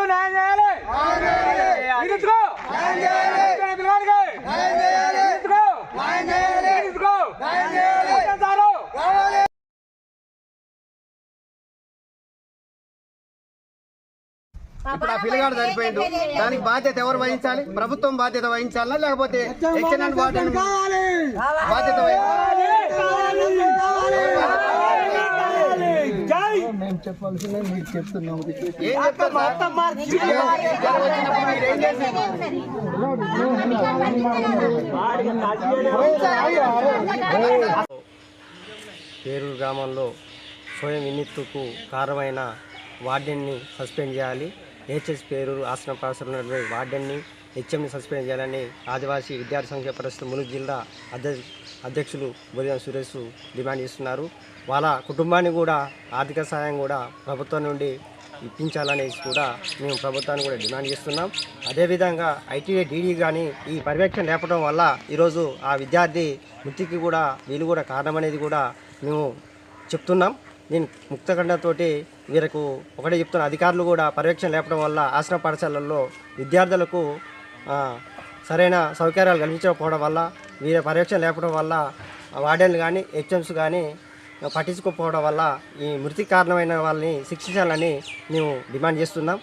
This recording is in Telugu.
రైతులకు న్యాయం చేయాలి. ఇప్పుడు ఆ పిల్లగాడు చనిపోయిండు. దానికి బాధ్యత ఎవరు వహించాలి? ప్రభుత్వం బాధ్యత వహించాలా? లేకపోతే బాధ్యత వహించాలి? మేము చెప్పాల్సిందే మీకు చెప్తున్నాము. ఏం మీరు పేరూరు గ్రామంలో స్వయం వినీత్తుకు కారణమైన వార్డెన్ని సస్పెండ్ చేయాలి. హెచ్ఎస్ పేరు ఆశ్రమ పాసన వార్డెన్ని హెచ్ఎంని సస్పెండ్ చేయాలని ఆదివాసీ విద్యార్థి సంఘ పరిస్థితి ములుగు జిల్లా అధ్యక్షులు బురియం సురేష్ డిమాండ్ చేస్తున్నారు. వాళ్ళ కుటుంబాన్ని కూడా ఆర్థిక సహాయం కూడా ప్రభుత్వం నుండి ఇప్పించాలనేసి కూడా మేము ప్రభుత్వాన్ని కూడా డిమాండ్ చేస్తున్నాం. అదేవిధంగా ఐటీఐ డీడీ కానీ ఈ పర్యవేక్షణ లేపడం వల్ల ఈరోజు ఆ విద్యార్థి మృతికి కూడా వీలు కూడా కారణమనేది కూడా మేము చెప్తున్నాం. నేను ముక్తఖండతోటి వీరకు ఒకటే చెప్తున్న. అధికారులు కూడా పర్యవేక్షణ లేపడం వల్ల ఆశ్రమ పాఠశాలల్లో విద్యార్థులకు సరైన సౌకర్యాలు కల్పించకపోవడం వల్ల వీరి పర్యవేక్షణ లేపడం వల్ల వార్డెన్లు కానీ హెచ్ఎంస్ కానీ పట్టించుకోకపోవడం వల్ల ఈ మృతి కారణమైన వాళ్ళని శిక్షించాలని మేము డిమాండ్ చేస్తున్నాం.